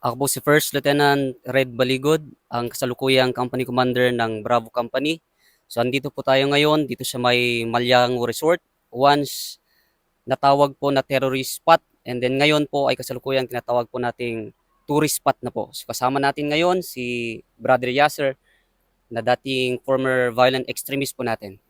Ako po si First Lieutenant Red Baligod, ang kasalukuyang company commander ng Bravo Company. So andito po tayo ngayon dito sa may Malyango Resort. Once natawag po na terrorist spot and then ngayon po ay kasalukuyang tinatawag po nating tourist spot na po. So kasama natin ngayon si Brother Yasser na dating former violent extremist po natin.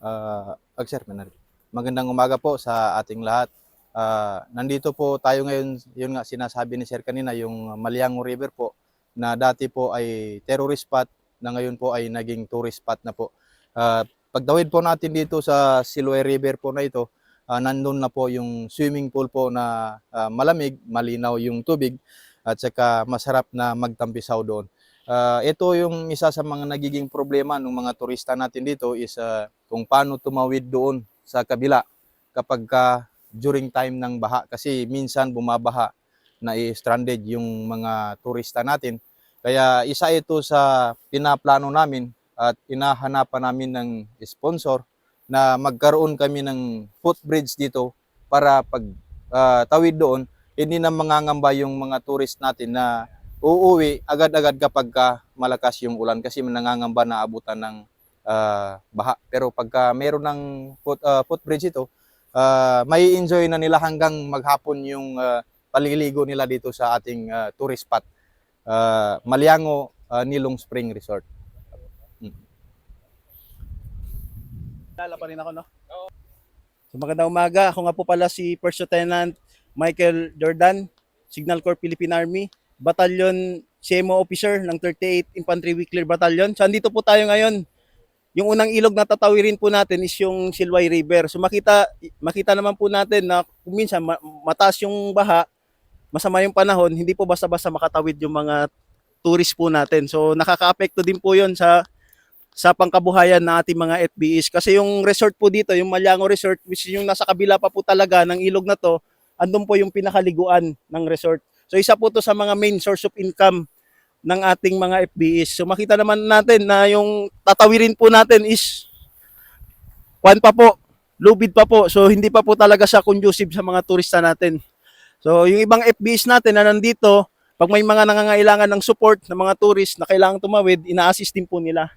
Uh, Sir, Manari. Magandang umaga po sa ating lahat. Ah, nandito po tayo ngayon, yun nga sinasabi ni Sir kanina, yung Maliango River po, na dati po ay terrorist spot, na ngayon po ay naging tourist spot na po. Ah, pagdawid po natin dito sa Siloe River po na ito, ah, nandun na po yung swimming pool po na ah, malamig, malinaw yung tubig, at saka masarap na magtampisaw doon. Ah, ito yung isa sa mga nagiging problema ng mga turista natin dito is ah, kung paano tumawid doon sa kabila kapag ka during time ng baha kasi minsan bumabaha na i-stranded yung mga turista natin. Kaya isa ito sa pinaplano namin at pinahanapan namin ng sponsor na magkaroon kami ng footbridge dito para pag ah, tawid doon, hindi na mangangamba yung mga tourist natin na uuwi agad-agad kapag ka malakas yung ulan kasi nangangamba na abutan ng ah, baha. Pero pagka meron ng foot, ah, footbridge ito, uh, may enjoy na nila hanggang maghapon yung uh, paliligo nila dito sa ating uh, tourist spot. Uh, Maliango uh, Nilong Spring Resort. Lala pa rin ako, no? So magandang umaga. Ako nga po pala si First Lieutenant Michael Jordan, Signal Corps Philippine Army, Battalion CMO Officer ng 38 Infantry Weekly Battalion. So andito po tayo ngayon. Yung unang ilog na tatawirin po natin is yung Silway River. So makita makita naman po natin na minsan ma- mataas yung baha, masama yung panahon, hindi po basta-basta makatawid yung mga tourist po natin. So nakakaapekto din po 'yon sa sa pangkabuhayan ng ating mga FBIs. Kasi yung resort po dito, yung Malyango Resort, which yung nasa kabila pa po talaga ng ilog na to, andun po yung pinakaliguan ng resort. So isa po to sa mga main source of income ng ating mga FBIs. So makita naman natin na yung tatawirin po natin is kwan pa po, lubid pa po. So hindi pa po talaga siya conducive sa mga turista natin. So yung ibang FBIs natin na nandito, pag may mga nangangailangan ng support ng mga tourist na kailangan tumawid, ina-assist din po nila.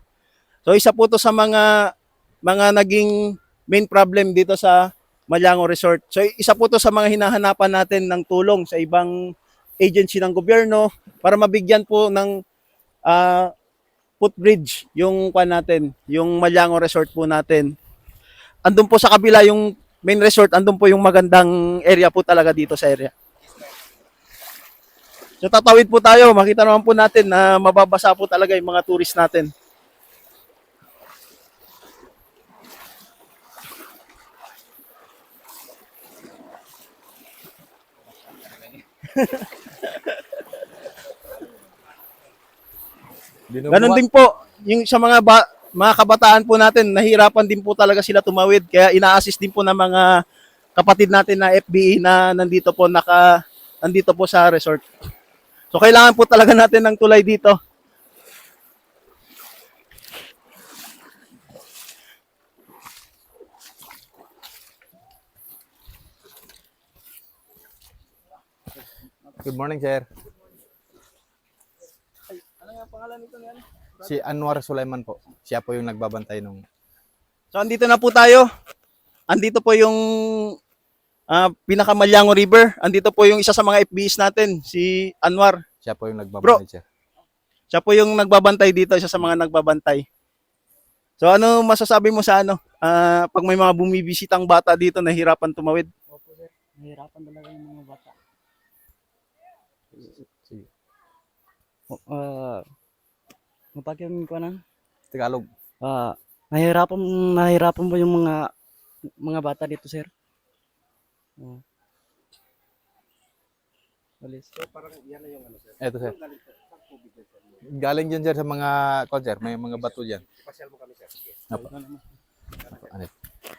So isa po to sa mga mga naging main problem dito sa Malyango Resort. So isa po to sa mga hinahanapan natin ng tulong sa ibang agency ng gobyerno para mabigyan po ng ah, footbridge yung kwan natin, yung Malyango Resort po natin. Andun po sa kabila yung main resort, andun po yung magandang area po talaga dito sa area. So tatawid po tayo, makita naman po natin na mababasa po talaga yung mga tourist natin. Ganon din po, yung sa mga ba, mga kabataan po natin, nahirapan din po talaga sila tumawid. Kaya ina-assist din po ng mga kapatid natin na FBI na nandito po naka nandito po sa resort. So kailangan po talaga natin ng tulay dito. Good morning, sir. Ano nga pangalan nito niyan? Si Anwar Sulaiman po. Siya po yung nagbabantay nung So andito na po tayo. Andito po yung ah, pinakamalyango river. Andito po yung isa sa mga FBIs natin, si Anwar. siya po yung nagbabantay, sir. Siya po yung nagbabantay dito, isa sa mga nagbabantay. So ano masasabi mo sa ano? Ah, pag may mga bumibisitang bata dito nahirapan tumawid. Opo sir, nahirapan talaga yung mga bata. Uh, mapagyan ko na. Tagalog. Ah, nahirapan nahirapan mo yung mga mga bata dito, sir. Oh. Alis. Ito, sir. Galing dyan, sir, sa mga, sir, may mga bato dyan. Apo. Ano?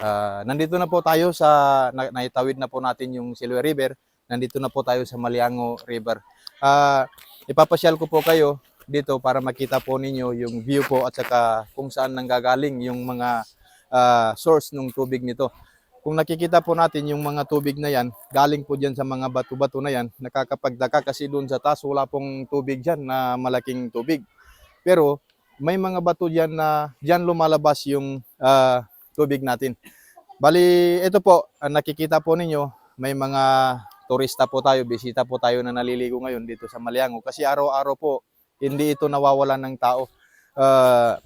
Ah, nandito na po tayo sa, na, naitawid na po natin yung Silver River. Nandito na po tayo sa Maliango River. Ah, ipapasyal ko po kayo dito para makita po ninyo yung view po at saka kung saan nanggagaling yung mga ah, source ng tubig nito. kung nakikita po natin yung mga tubig na yan, galing po dyan sa mga bato-bato na yan, nakakapagdaka kasi doon sa taas wala pong tubig dyan na malaking tubig. Pero may mga bato dyan na dyan lumalabas yung ah, tubig natin. Bali, ito po, nakikita po ninyo, may mga turista po tayo, bisita po tayo na naliligo ngayon dito sa Maliango. Kasi araw-araw po, hindi ito nawawalan ng tao. Ah,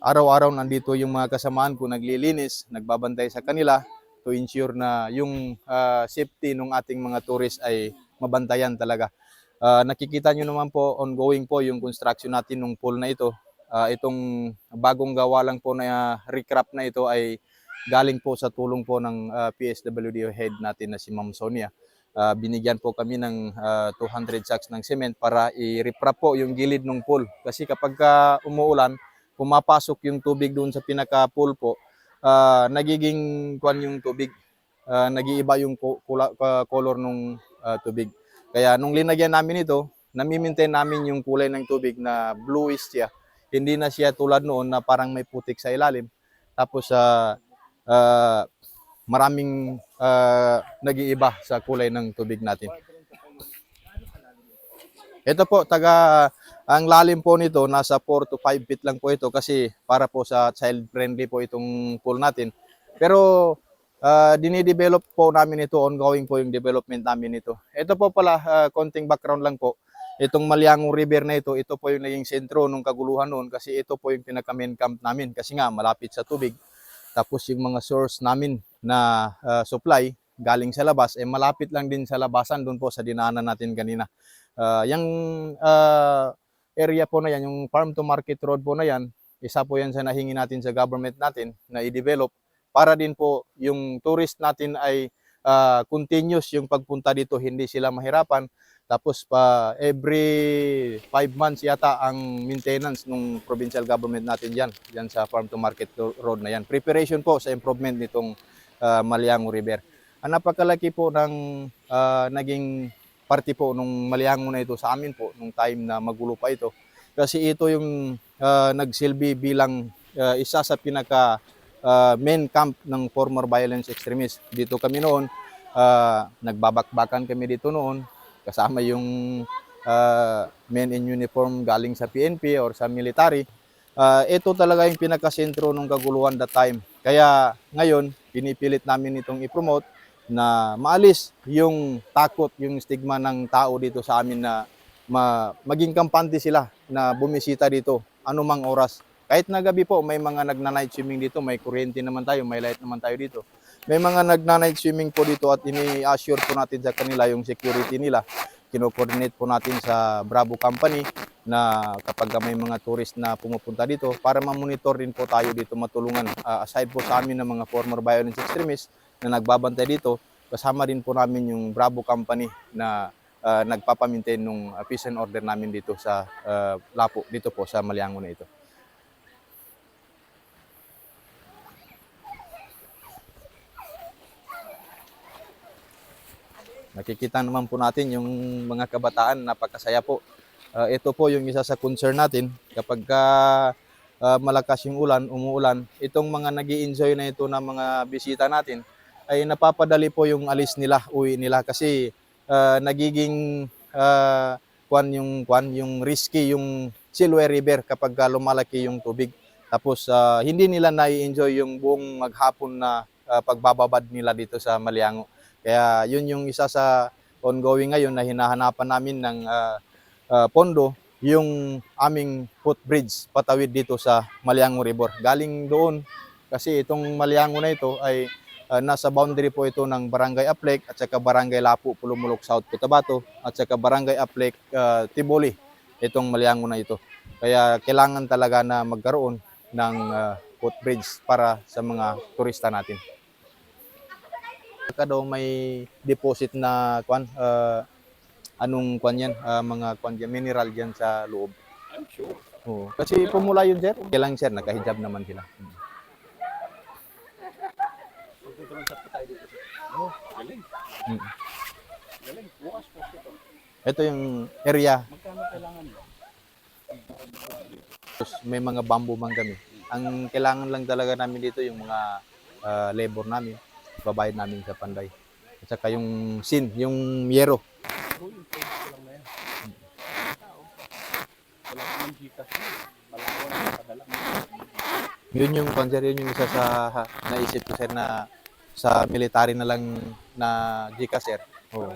araw-araw nandito yung mga kasamaan ko naglilinis, nagbabantay sa kanila to ensure na yung ah, safety ng ating mga tourist ay mabantayan talaga. Ah, nakikita nyo naman po, ongoing po yung construction natin ng pool na ito. Ah, itong bagong gawa lang po na recrap na ito ay galing po sa tulong po ng ah, PSWD head natin na si Ma'am Sonia. Ah, binigyan po kami ng ah, 200 sacks ng cement para i-reprap po yung gilid ng pool. Kasi kapag ka umuulan, pumapasok yung tubig doon sa pinaka-pool po, ah, nagiging kwan yung tubig. Ah, nag-iiba yung color ng tubig. Kaya nung linagyan namin ito, nami-maintain namin yung kulay ng tubig na bluish siya. Hindi na siya tulad noon na parang may putik sa ilalim. Tapos sa maraming ah, nag-iiba sa kulay ng tubig natin. Ito po, taga ang lalim po nito nasa 4 to 5 feet lang po ito kasi para po sa child friendly po itong pool natin. Pero uh, dinidevelop po namin ito, ongoing po yung development namin ito. Ito po pala, ah, konting background lang po. Itong Maliango River na ito, ito po yung naging sentro nung kaguluhan noon kasi ito po yung pinaka main camp namin kasi nga malapit sa tubig. Tapos yung mga source namin na ah, supply galing sa labas, eh malapit lang din sa labasan doon po sa dinaanan natin kanina. Ah, yung ah, area po na yan, yung farm to market road po na yan, isa po yan sa nahingi natin sa government natin na i-develop para din po yung tourist natin ay ah, continuous yung pagpunta dito, hindi sila mahirapan. Tapos pa every five months yata ang maintenance ng provincial government natin diyan, diyan sa farm to market ro- road na yan. Preparation po sa improvement nitong ah, Maliango River. Ang napakalaki po ng ah, naging parte po nung Maliango na ito sa amin po nung time na magulo pa ito. Kasi ito yung ah, nagsilbi bilang ah, isa sa pinaka ah, main camp ng former violence extremists. Dito kami noon, ah, nagbabakbakan kami dito noon kasama yung ah, men in uniform galing sa PNP or sa military. Ah, ito talaga yung pinakasentro ng kaguluhan that time. Kaya ngayon, pinipilit namin itong i-promote na maalis yung takot, yung stigma ng tao dito sa amin na ma- maging kampante sila na bumisita dito anumang oras. Kahit na gabi po, may mga nagna-night swimming dito, may kuryente naman tayo, may light naman tayo dito. May mga nagna-night swimming po dito at ini-assure po natin sa kanila yung security nila. Kino-coordinate po natin sa Bravo Company na kapag may mga tourist na pumupunta dito para ma-monitor din po tayo dito matulungan. Ah, aside po sa amin ng mga former violence extremists na nagbabantay dito, kasama din po namin yung Bravo Company na ah, nagpapamaintain ng peace and order namin dito sa ah, Lapo, dito po sa Maliango na ito. Nakikita naman po natin yung mga kabataan, napakasaya po. Ah, ito po yung isa sa concern natin kapag ka, ah, malakas yung ulan, umuulan, itong mga nag enjoy na ito na mga bisita natin ay napapadali po yung alis nila, uwi nila kasi ah, nagiging ah, kwan yung kwan yung risky yung Silwe River kapag ka lumalaki yung tubig. Tapos ah, hindi nila na-enjoy yung buong maghapon na ah, pagbababad nila dito sa Maliango. Kaya yun yung isa sa ongoing ngayon na hinahanapan namin ng ah, ah, pondo yung aming footbridge patawid dito sa Maliango River. Galing doon kasi itong Maliango na ito ay ah, nasa boundary po ito ng Barangay Aplek at saka Barangay Lapu, Pulumulok South, Cotabato at saka Barangay Aplek, ah, Tiboli itong Maliango na ito. Kaya kailangan talaga na magkaroon ng ah, footbridge para sa mga turista natin. Ka daw may deposit na kwan ah, anong kwan yan Ah, mga kwan yan, mineral diyan sa loob. I'm sure. Oo. Kasi pumula yun sir. Kailang sir nakahijab naman sila. Mm. Oh, galing. Mm. Galing. Bukas po ito. Ito yung area Magkano kailangan mo? Tapos may mga bamboo man kami. Ang kailangan lang talaga namin dito yung mga ah, labor namin. Babayad namin sa Panday. At saka yung sin, yung yero. Yun yung sir, yun yung isa sa naisip ko sir na sa military na lang na Gcash sir. Oo.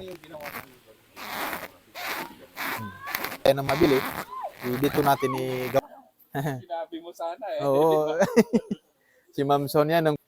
Hmm. Kaya na mabili, dito natin i Sinabi mo sana eh. Oo. si Ma'am Sonia nung